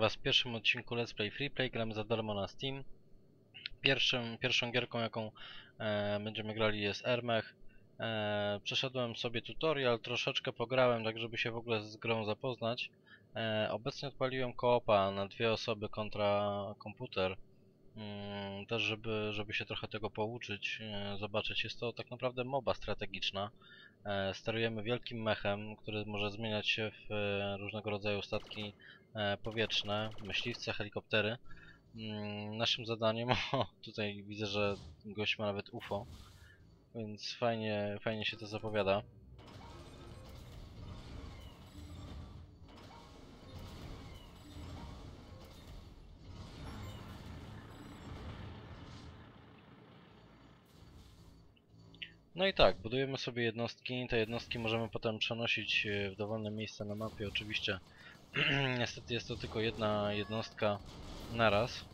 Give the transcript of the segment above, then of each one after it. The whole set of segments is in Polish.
was w pierwszym odcinku Let's Play Freeplay, gramy za darmo na Steam. Pierwszym, pierwszą gierką jaką e, będziemy grali jest Ermech. E, przeszedłem sobie tutorial, troszeczkę pograłem, tak żeby się w ogóle z grą zapoznać. E, obecnie odpaliłem koopa na dwie osoby kontra komputer. Mm, też żeby, żeby się trochę tego pouczyć, e, zobaczyć. Jest to tak naprawdę moba strategiczna. E, sterujemy wielkim mechem, który może zmieniać się w e, różnego rodzaju statki powietrzne, myśliwce, helikoptery. Mm, Naszym zadaniem, o, tutaj widzę, że gość ma nawet UFO, więc fajnie, fajnie się to zapowiada. No i tak, budujemy sobie jednostki, te jednostki możemy potem przenosić e, w dowolne miejsce na mapie, oczywiście niestety jest to tylko jedna jednostka naraz.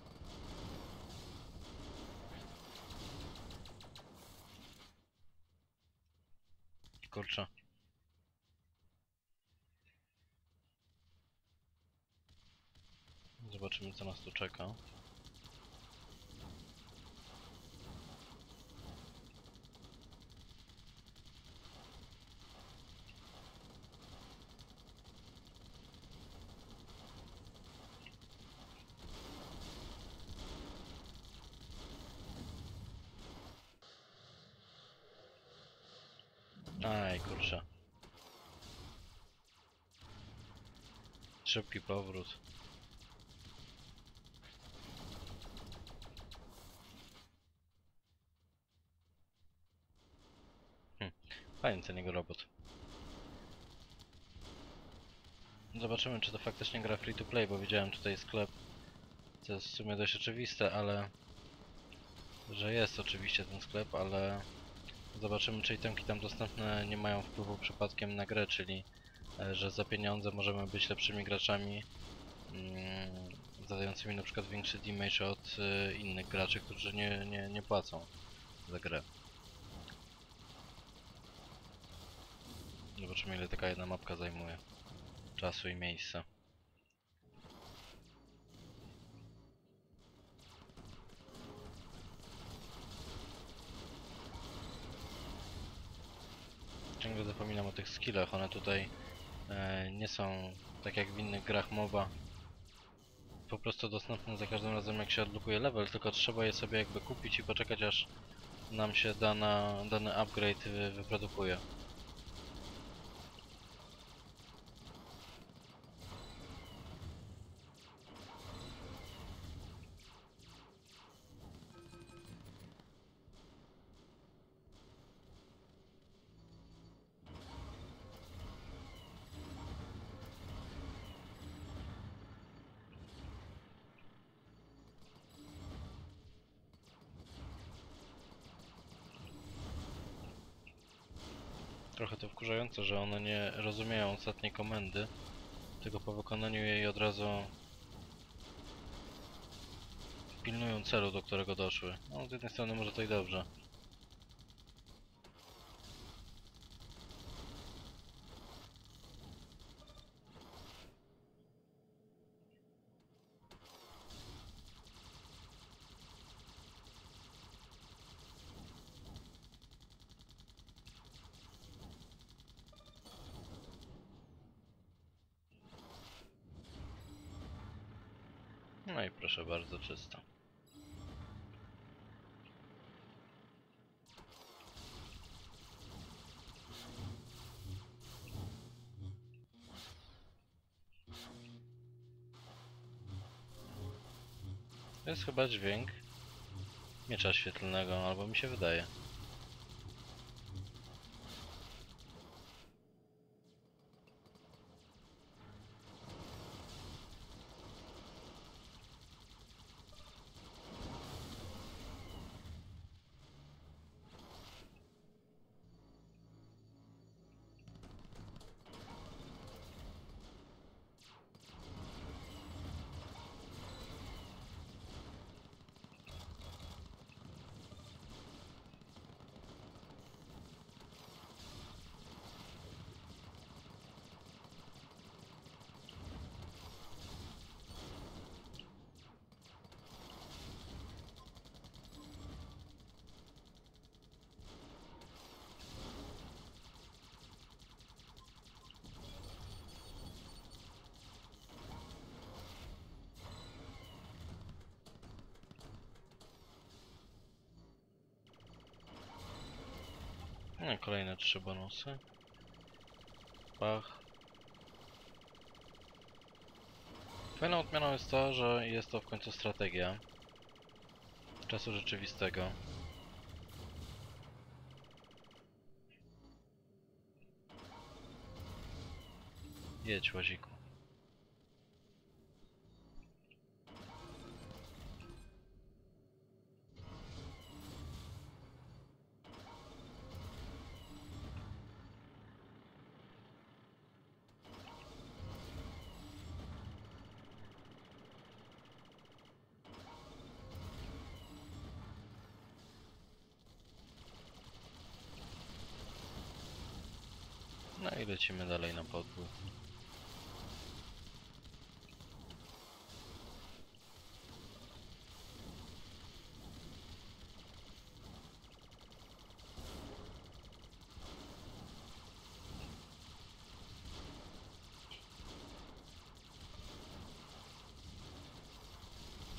Kurczę. Zobaczymy co nas tu czeka. Aj, kurczę. Szybki powrót. Hm. Fajny ten jego robot. Zobaczymy, czy to faktycznie gra free to play, bo widziałem tutaj sklep. To jest w sumie dość oczywiste, ale... Że jest oczywiście ten sklep, ale... Zobaczymy, czy itemki tam dostępne nie mają wpływu przypadkiem na grę, czyli e, że za pieniądze możemy być lepszymi graczami, mm, zadającymi na przykład większy damage od e, innych graczy, którzy nie, nie, nie płacą za grę. Zobaczymy, ile taka jedna mapka zajmuje czasu i miejsca. Tych skillach, one tutaj e, nie są tak jak w innych grach MOBA po prostu dostępne za każdym razem jak się odblokuje level, tylko trzeba je sobie jakby kupić i poczekać aż nam się dana, dany upgrade wy, wyprodukuje. Trochę to wkurzające, że one nie rozumieją ostatniej komendy, tylko po wykonaniu jej od razu pilnują celu, do którego doszły. No, z jednej strony może to i dobrze. No i proszę bardzo, czysto. To jest chyba dźwięk miecza świetlnego, albo mi się wydaje. No, kolejne trzy bonusy. Pach. Fajną odmianą jest to, że jest to w końcu strategia czasu rzeczywistego. Jedź, łaziku. No i lecimy dalej na podwój.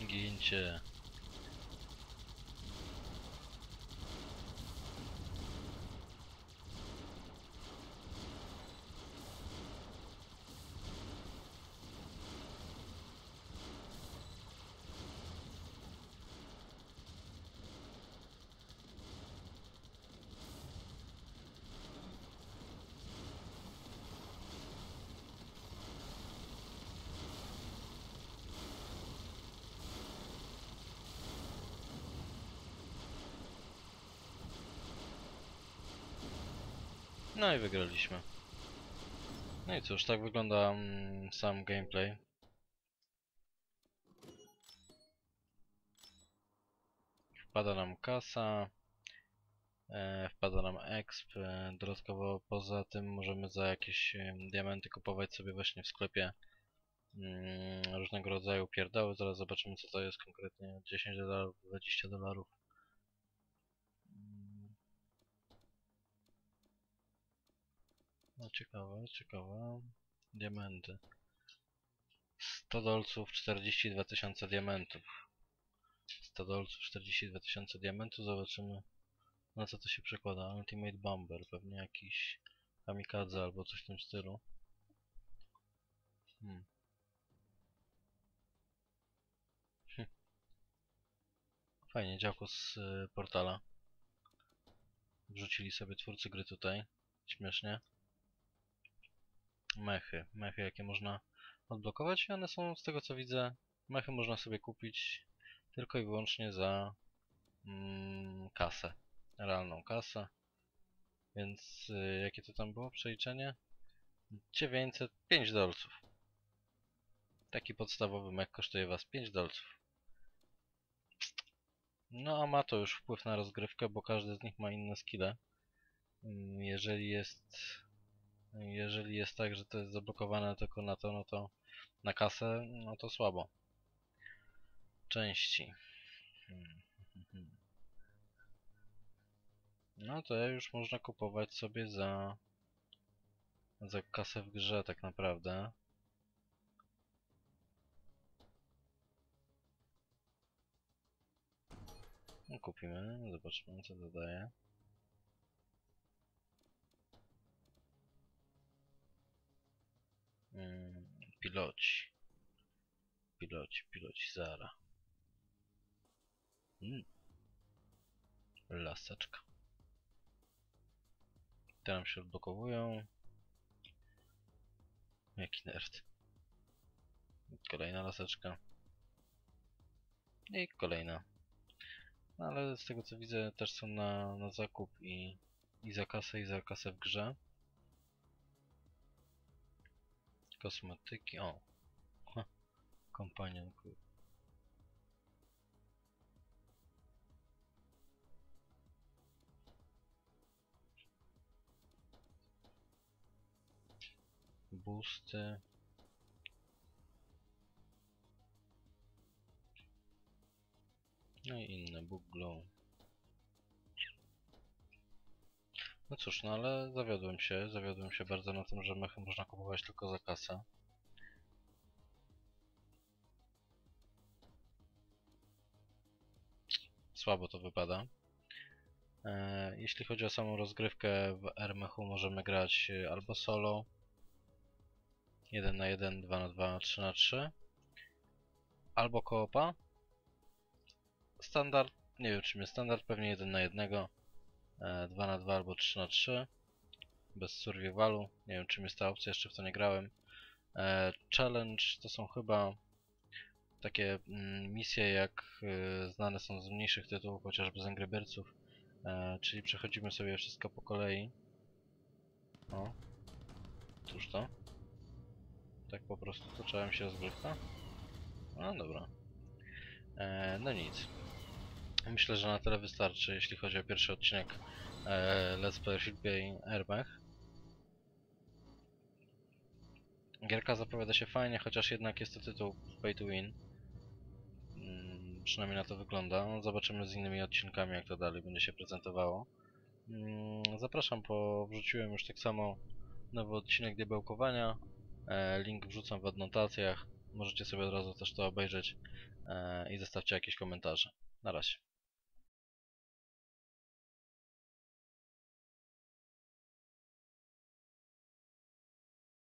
Gincie. No i wygraliśmy. No i cóż, tak wygląda mm, sam gameplay. Wpada nam kasa, e, wpada nam exp, e, dodatkowo poza tym możemy za jakieś e, diamenty kupować sobie właśnie w sklepie mm, różnego rodzaju pierdoły. Zaraz zobaczymy co to jest konkretnie, 10 dolarów, 20 dolarów. No ciekawe, ciekawe. Diamenty. 100 dolców, 42 tysiące diamentów. 100 dolców, 42 tysiące diamentów. Zobaczymy na co to się przekłada. Ultimate Bomber, pewnie jakiś kamikadze albo coś w tym stylu. Hmm. Hm. Fajnie, działko z y, portala. Wrzucili sobie twórcy gry tutaj. Śmiesznie mechy. Mechy, jakie można odblokować i one są, z tego co widzę, mechy można sobie kupić tylko i wyłącznie za mm, kasę. Realną kasę. Więc y, jakie to tam było przeliczenie? 905 dolców. Taki podstawowy mech kosztuje was 5 dolców. No a ma to już wpływ na rozgrywkę, bo każdy z nich ma inne skille. Mm, Jeżeli jest jeżeli jest tak, że to jest zablokowane tylko na to, no to na kasę, no to słabo. Części. No to już można kupować sobie za za kasę w grze tak naprawdę. No, kupimy, zobaczymy co dodaje. Piloci. Piloci, piloci Zara. Mm. Laseczka. Te nam się odblokowują. Jaki nerd. Kolejna laseczka. I kolejna. No ale z tego co widzę też są na, na zakup i, i za kasę i za kasę w grze. Kosmetyki, o. Ha. Companion Group. No i inne, book glow. No cóż, no ale zawiodłem się, zawiodłem się bardzo na tym, że mechy można kupować tylko za kasę. Słabo to wypada. E, jeśli chodzi o samą rozgrywkę w RMH możemy grać e, albo solo 1 na 1, 2 na 2, 3 na 3 albo koopa standard, nie wiem czym jest standard, pewnie 1 na 1 e, 2 na 2 albo 3 na 3 bez survivalu, nie wiem czym jest ta opcja, jeszcze w to nie grałem e, challenge to są chyba takie mm, misje jak y, znane są z mniejszych tytułów, chociażby z Angry Birdsów, e, czyli przechodzimy sobie wszystko po kolei. O, cóż to? Tak po prostu toczyła mi się rozgrywka? No dobra. E, no nic. Myślę, że na tyle wystarczy, jeśli chodzi o pierwszy odcinek e, Let's Play Shipway Airbag. Gierka zapowiada się fajnie, chociaż jednak jest to tytuł pay to win. Mm, Przynajmniej na to wygląda. No, Zobaczymy z innymi odcinkami, jak to dalej będzie się prezentowało. Mm, Zapraszam, bo wrzuciłem już tak samo nowy odcinek diabełkowania. E, Link wrzucam w adnotacjach. Możecie sobie od razu też to obejrzeć e, i zostawcie jakieś komentarze. Na razie.